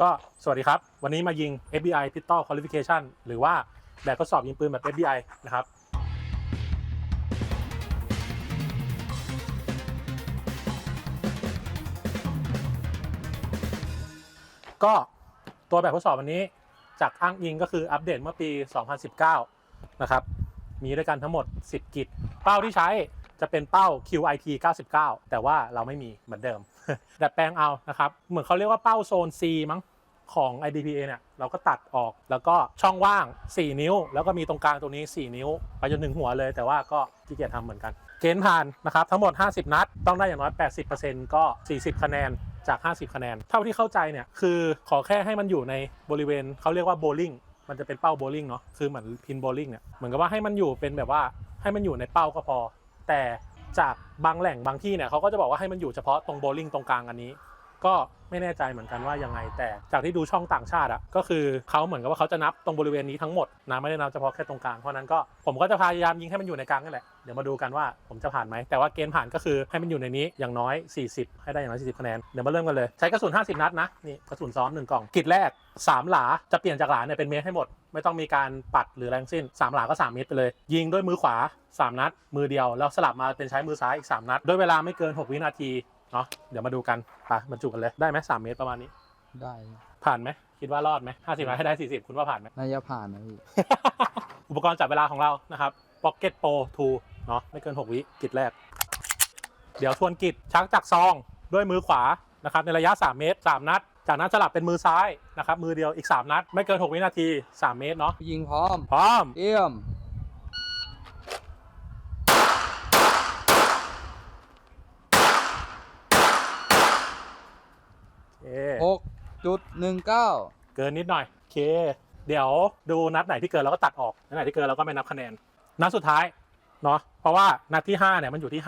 ก็สวัสดีครับ วันนี้มายิง FBI Pistol Qualification หรือว่าแบบทดสอบยิงปืนแบบ FBI นะครับ ก็ตัวแบบทดสอบวันนี้จากอ้างอิงก็คืออัปเดตเมื่อปี 2019 นะครับ มีด้วยกันทั้งหมด 10 กิจ เป้าที่ใช้ จะเป็นเป้า QIT 99 แต่ว่าเราไม่มีเหมือนเดิม ดัดแปลงเอานะครับ เหมือนเขาเรียกว่าเป้าโซน C มั้งของ IDPA เนี่ยเราก็ตัดออกแล้วก็ช่องว่าง 4 นิ้ว แล้วก็มีตรงกลางตรงนี้ 4 นิ้ว ไปจนถึงหัวเลย แต่ว่าก็ขี้เกียจทำเหมือนกัน เกณฑ์ผ่านนะครับทั้งหมด 50 นัด ต้องได้อย่างน้อย 80%ก็ 40 คะแนนจาก 50 คะแนน เท่าที่เข้าใจเนี่ยคือขอแค่ให้มันอยู่ในบริเวณเขาเรียกว่าโบลิ่งมันจะเป็นเป้าโบลิ่งเนาะคือเหมือนพินโบลิ่งเนี่ยเหมือนกับว่าให้มันอยู่เป็นแบบว่าให้มันอยู่ในเป้าก็พอ แต่จากบางแหล่งบางที่เนี่ยเขาก็จะบอกว่าให้มันอยู่เฉพาะตรงโบลิ่งตรงกลางอันนี้ ก็ไม่แน่ใจเหมือนกันว่ายังไง แต่จากที่ดูช่องต่างชาติอะก็คือเขาเหมือนกับว่าเขาจะนับตรงบริเวณนี้ทั้งหมดนะไม่ได้นับเฉพาะแค่ตรงกลางเพราะนั้นก็ผมก็จะพยายามยิงให้มันอยู่ในกลางนั่นแหละเดี๋ยวมาดูกันว่าผมจะผ่านไหมแต่ว่าเกณฑ์ผ่านก็คือให้มันอยู่ในนี้อย่างน้อย 40 ให้ได้อย่างน้อย40คะแนนเดี๋ยวมาเริ่มกันเลยใช้กระสุน 50 นัดนะนี่กระสุนซ้อมหนึ่งกล่องกิจแรก 3 หลาจะเปลี่ยนจากหลาเนี่ยเป็นเมตรให้หมด ไม่ต้องมีการปัดหรือแรงสิ้น 3 หลาก็ 3 เมตรไปเลย ยิงด้วยมือขวา 3 นัด มือเดียว แล้วสลับมาเป็นใช้มือซ้ายอีก 3 นัด ด้วยเวลาไม่เกิน 6 วินาทีเนาะเดี๋ยวมาดูกันไปบรรจุกันเลยได้ไหม3เมตรประมาณนี้ ได้ ผ่านไหมคิดว่ารอดไหม50ให้ได้40คุณว่าผ่านไหม น่าจะผ่านนะพี่ อุปกรณ์จับเวลาของเรานะครับ Pocket Pro 2 เนาะไม่เกิน 6 วิกิจแรก เดี๋ยวทวนกิจชักจากซองด้วยมือขวานะครับในระยะ 3 เมตร 3 นัด จากนั้นสลับเป็นมือซ้ายนะครับมือเดียวอีก 3 นัด ไม่เกิน 6 วินาที 3 เมตรเนาะยิงพร้อม พร้อม เอี่ยม โอเคหกจุดหนึ่งเก้าเกินนิดหน่อยโอเค เดี๋ยวดูนัดไหนที่เกินเราก็ตัดออกนัดไหนที่เกินเราก็ไม่นับคะแนน นัดสุดท้ายเนาะเพราะว่านัดที่5เนี่ยมันอยู่ที่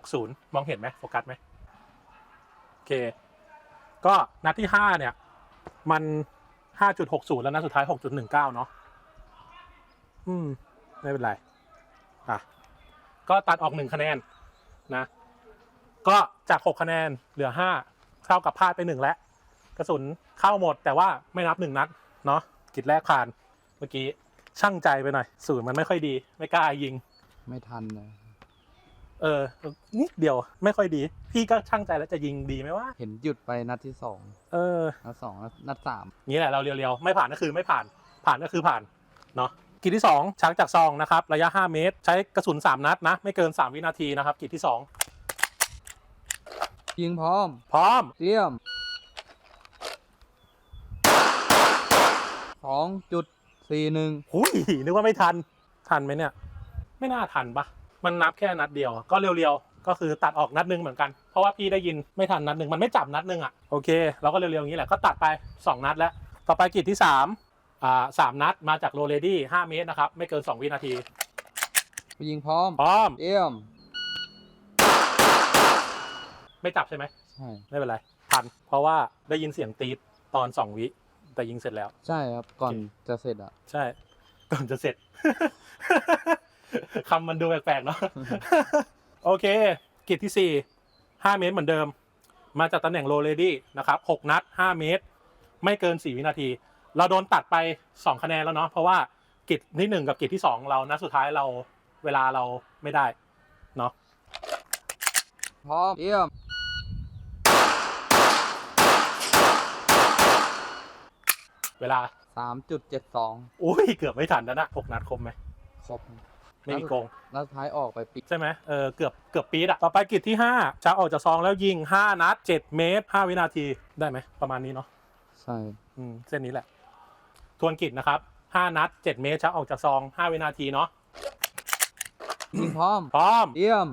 5.60 มองเห็นไหมโฟกัสไหมโอเค ก็นัดที่5เนี่ย มัน5.60แล้วนัดสุดท้าย6.19เก้าเนาะอืม ไม่เป็นไร อะ ก็ตัดออก1คะแนนนะ ก็จาก6คะแนนเหลือ5เท่ากับพลาดไป1แล้วกระสุนเข้าหมด แต่ว่าไม่นับหนึ่งนัดเนาะกิจแรกผ่านเมื่อกี้ช่างใจไปหน่อยศูนย์มันไม่ค่อยดี ไม่กล้ายิง ไม่ทันเลย เออนิดเดียวไม่ค่อยดี พี่ก็ช่างใจแล้วจะยิงดีไหมว่า เห็นหยุดไปนัดที่สองเออ นัดสองนัดนัดสามงี้แหละเราเรียวๆ ไม่ผ่านก็คือไม่ผ่าน ผ่านก็คือผ่านเนาะกิจที่ 2ชักจากซองนะครับ ระยะ 5 เมตร ใช้กระสุน 3 นัดนะ ไม่เกิน 3 วินาทีนะครับ กิจที่ยิงพร้อม2พร้อมเอี่ยมสองจุดสี่หนึ่งหุยนึกว่าไม่ทัน ทันไหมเนี่ย ไม่น่าทันปะ มันนับแค่นัดเดียว ก็เร็วๆ ก็คือตัดออกนัดหนึ่งเหมือนกัน เพราะว่าพี่ได้ยินไม่ทันนัดหนึ่งมันไม่จับนัดหนึ่งอะโอเคเราก็เร็วๆอย่างนี้แหละก็ตัดไป 2 นัดแล้ว ต่อไปกิจที่3อ่าสามนัดมาจากโรเลดี้5เมตรนะครับไม่เกิน 2 วินาทียิงพร้อมพร้อมเอี่ยมไม่จับใช่ไหมใช่ไม่เป็นไรทัน เพราะว่าได้ยินเสียงตีดตอน 2 วิแต่ยิงเสร็จแล้ว ใช่ครับก่อนโอเคจะเสร็จอะใช่ก่อนจะเสร็จ คำมันดูแปลกๆเนาะ โอเค กิจที่ 4 5 เมตรเหมือนเดิม มาจากตำแหน่งโรเลดี้นะครับ 6 นัด 5 เมตร ไม่เกิน 4 วินาที เราโดนตัดไป 2 คะแนนแล้วเนาะ เพราะว่ากิจที่ 1 กับกิจที่ 2 เรานัดสุดท้ายเราเวลาเราไม่ได้เนาะ พร้อมเอี่ยมเวลาสามจุดเจ็ดสองอุ้ย เกือบไม่ทันแล้วนะ6นัดคมไหม ครบ ไม่มีโกงนัดสุดท้ายออกไปปิดใช่ไหมเออเกือบเกือบปีดอะต่อไปกิจที่5จะออกจากซองแล้วยิง 5 นัด 7 เมตร 5 วินาทีได้ไหมประมาณนี้เนาะใช่อืมเส้นนี้แหละ ทวนกิจนะครับ 5 นัด 7 เมตรจะออกจากซอง 5 วินาทีเนาะยิงพร้อม พร้อม เยี่ยม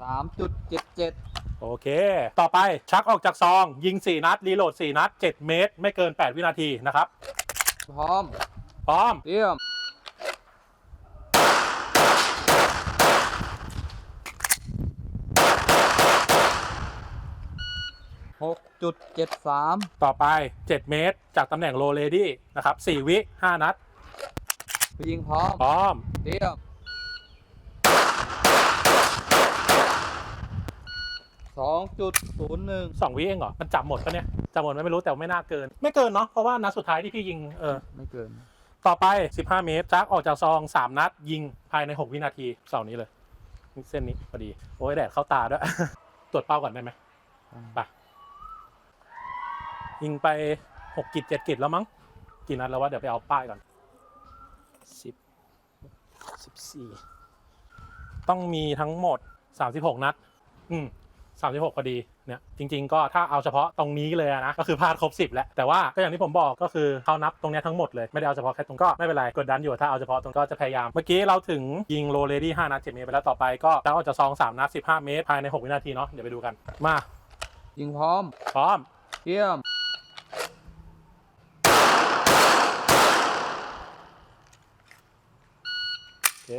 สามจุดเจ็ดเจ็ด โอเค ต่อไปชักออกจากซอง ยิง 4 นัด รีโหลด 4 นัด 7 เมตร ไม่เกิน 8 วินาทีนะครับ พร้อม พร้อมเยี่ยมหกจุดเจ็ดสามต่อไป 7 เมตร จากตำแหน่งโลเลดี้นะครับ 4 วิ 5 นัด ยิงพร้อม พร้อมเยี่ยม จุดศูนย์หนึ่งสองวิเองเหรอ มันจับหมดปะเนี่ย จับหมดไหมไม่รู้แต่ไม่น่าเกิน ไม่เกินเนาะ เพราะว่านัดสุดท้ายที่พี่ยิง เออ ไม่เกิน ต่อไป 15 เมตรจักออกจากซอง 3 นัด ยิงภายใน 6 วินาทีเสานี้เลย เส้นนี้พอดี โอ้ยแดดเข้าตาด้วย ตรวจเป้าก่อนได้ไหมไปยิงไป 6 กิจ7กิจแล้วมั้ง กี่นัดแล้ววะ เดี๋ยวไปเอาป้ายก่อน 10 14 ต้องมีทั้งหมด 36 นัด อืม 36พอดีเนี่ยจริง ๆ ก็ถ้าเอาเฉพาะตรงนี้เลยอะนะก็คือพลาดครบ 10 แล้วแต่ว่าก็อย่างที่ผมบอกก็คือเขานับตรงเนี้ยทั้งหมดเลยไม่ได้เอาเฉพาะแค่ตรงก็ไม่เป็นไรกดดันอยู่ถ้าเอาเฉพาะตรงก็จะพยายาม เมื่อกี้เราถึงยิงโรเลดี้5นัด7เมตรไปแล้วต่อไปก็จะเอาจากซอง3นัด15 เมตร ภายใน 6 วินาทีเนาะเดี๋ยวไปดูกันมายิงพร้อมพร้อมเยี่ยมโอเค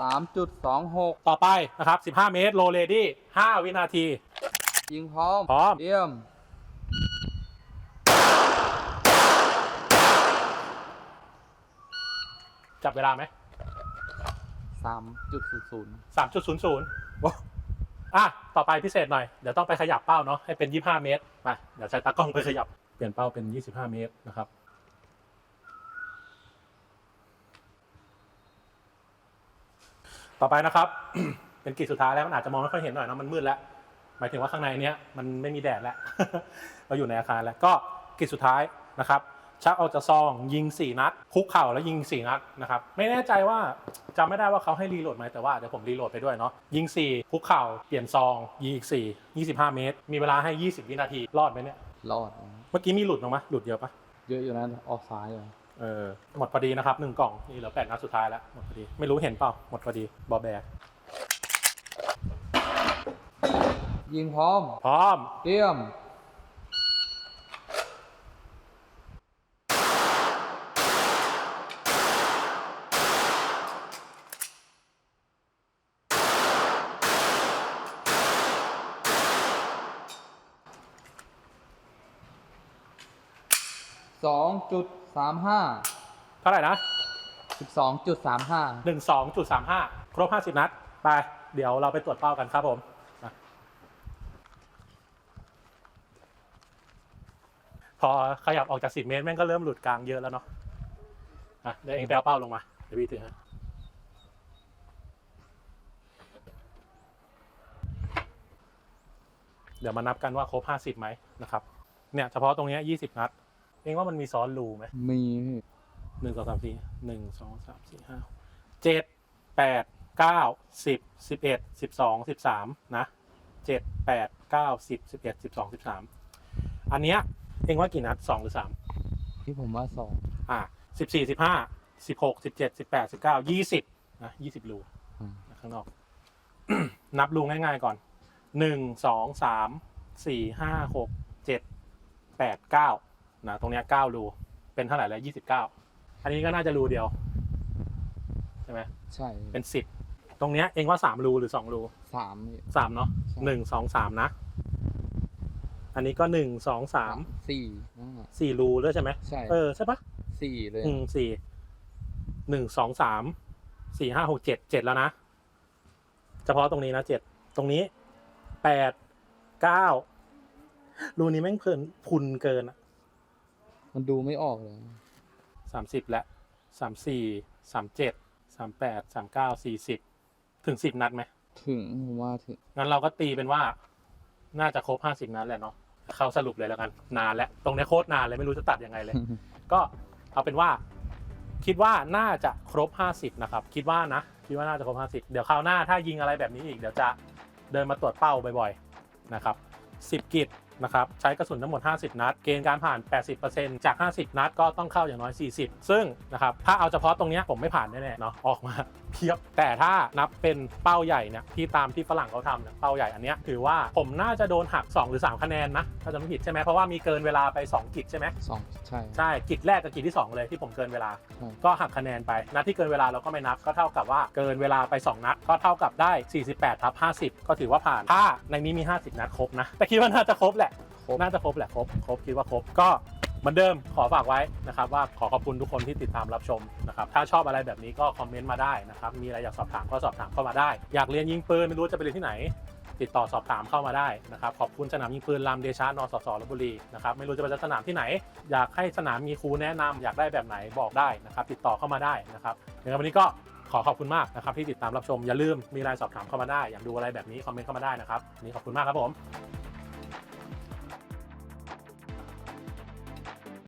สามจุดสองหกต่อไปนะครับ 15 เมตรโรเลดี้ 5 วินาที ยิงพร้อมพร้อม เยี่ยม จับเวลาไหมสามจุดศูนย์ศูนย์สามจุดศูนย์ศูนย์อะ ต่อไปพิเศษหน่อย เดี๋ยวต้องไปขยับเป้าเนาะ ให้เป็นยี่ห้าเมตรมาเดี๋ยวใช้ตากล้องไปขยับ เปลี่ยนเป้าเป็นยี่สิบห้าเมตรนะครับ ต่อไปนะครับ เป็นกีดสุดท้ายแล้วมันอาจจะมองไม่ค่อยเห็นหน่อยเนอะมันมืดแล้ว หมายถึงว่าข้างในเนี้ยมันไม่มีแดดแล้ว เราอยู่ในอาคารแล้ว ก็กีดสุดท้ายนะครับชักออกจากซองยิง 4 นัด คุกเข่าแล้วยิง 4 นัดนะครับไม่แน่ใจว่าจำไม่ได้ว่าเขาให้รีโหลดไหมแต่ว่าเดี๋ยวผมรีโหลดไปด้วยเนาะยิง 4 คุกเข่าเปลี่ยนซอง ยิงอีก 4 25 เมตร มีเวลาให้ 20 วินาทีรอดไหมเนี่ยรอดนะเมื่อกี้มีหลุดบ้างไหมหลุดเยอะปะเยอะอยู่นะออกซ้ายเลย เออหมดพอดีนะครับหนึ่งกล่องนี่เหลือแปดนัดสุดท้ายแล้วหมดพอดีไม่รู้เห็นเปล่าหมดพอดีบอแบร์ยิงพร้อม พร้อมเยี่ยม สองจุด สามห้าเท่าไหร่นะสิบสองจุดสามห้าหนึ่งสองจุดสามห้าครบห้าสิบนัด ไป เดี๋ยวเราไปตรวจเป้ากันครับผมมาพอขยับออกจากสิบเมตรแม่งก็เริ่มหลุดกลางเยอะแล้วเนาะอะเดี๋ยวเองไปเอาเป้าลงมาเดี๋ยวพี่ถือให้เดี๋ยวมานับกันว่าครบห้าสิบไหมนะครับ เนี่ยเฉพาะตรงเนี้ยี่สิบนัด เองว่ามันมีซ้อนรูไหมมีพี่หนึ่งสองสามสี่หนึ่งสองสามสี่ห้าเจ็ดแปดเก้าสิบสิบเอ็ดสิบสองสิบสามนะเจ็ดแปดเก้าสิบสิบเอ็ดสิบสองสิบสามอันเนี้ยเองว่ากี่นัดสองหรือสามที่ผมว่าสองอ่าสิบสี่สิบห้าสิบหกสิบเจ็ดสิบแปดสิบเก้ายี่สิบนะยี่สิบรูอืมข้างนอก นับรูง่ายๆก่อนหนึ่งสองสามสี่ห้าหกเจ็ดแปดเก้า นะตรงเนี้ยเก้ารูเป็นเท่าไหร่แล้วยี่สิบเก้าอันนี้ก็น่าจะรูเดียวใช่ไหมใช่เป็นสิบตรงเนี้ยเองว่าสามรูหรือสองรูสามพี่สามเนาะใช่หนึ่งสองสามนะ อันนี้ก็หนึ่งสองสามสี่นั่นน่ะสี่รูด้วยใช่ไหมใช่เออใช่ปะสี่เลยอืมสี่หนึ่งสองสามสี่ห้าหกเจ็ดเจ็ดแล้วนะ เฉพาะตรงนี้นะเจ็ดตรงนี้แปดเก้ารูนี้แม่งเพลินพุนเกินอะ มันดูไม่ออกเลยสามสิบแล้วสามสี่สามเจ็ดสามแปดสามเก้าสี่สิบถึงสิบนัดไหมถึงผมว่าถึงงั้นเราก็ตีเป็นว่า น่าจะครบห้าสิบนัดแหละเนาะเข้าสรุปเลยแล้วกัน นานแล้วตรงนี้โคตรนานเลยไม่รู้จะตัดยังไงเลย ก็เอาเป็นว่า คิดว่าน่าจะครบ50นะครับ คิดว่านะคิดว่าน่าจะครบ50เดี๋ยวคราวหน้าถ้ายิงอะไรแบบนี้อีกเดี๋ยวจะเดินมาตรวจเป้าบ่อยๆนะครับ10กิจ นะครับใช้กระสุนทั้งหมด 50 นัด เกณฑ์การผ่าน 80%จาก 50 นัดก็ต้องเข้าอย่างน้อย 40 ซึ่งนะครับถ้าเอาเฉพาะตรงเนี้ยผมไม่ผ่านแน่ๆเนาะออกมาเพียบแต่ถ้านับเป็นเป้าใหญ่เนี่ยที่ตามที่ฝรั่งเขาทำเนี่ยเป้าใหญ่อันเนี้ยถือว่าผมน่าจะโดนหัก 2 หรือ 3 คะแนนนะถ้าจะไม่ผิดใช่ไหมเพราะว่ามีเกินเวลาไป 2 กิจใช่ไหมสองใช่ใช่กิจแรกกับกิจที่ 2 เลยที่ผมเกินเวลาใช่ก็หักคะแนนไปนัดที่เกินเวลาเราก็ไม่นับก็เท่ากับว่าเกินเวลาไป 2 นัดก็เท่ากับได้ 48ทับ50 ก็ถือว่าผ่านถ้าในนี้มี 50 นัดครบนะแต่คิดว่าน่าจะครบแหละค รบ น่าจะครบแหละครบครบคิดว่าครบก็เหมือนเดิมขอฝากไว้นะครับว่าขอขอบคุณทุกคนที่ติดตามรับชมนะครับถ้าชอบอะไรแบบนี้ก็คอมเมนต์มาได้นะครับมีอะไรอยากสอบถามก็สอบถามเข้ามาได้ อยากเรียนยิงปืนไม่รู้จะไปเรียนที่ไหน ติดต่อสอบถามเข้ามาได้นะครับขอบคุณสนามยิงปืนลำเดชะนสสลบบุรีนะครับไม่รู้จะไปสนามที่ไหน อยากให้สนามมีครูแนะนำอยากได้แบบไหนบอกได้นะครับติดต่อเข้ามาได้นะครับยังไงวันนี้ก็ขอขอบคุณมากนะครับที่ติดตามรับชมอย่าลืมมีไลน์สอบถามเข้ามาได้ อยากดูอะไรแบบนี้คอมเมนต์เข้ามาได้นะครับวันนี้ขอบคุณมากครับผม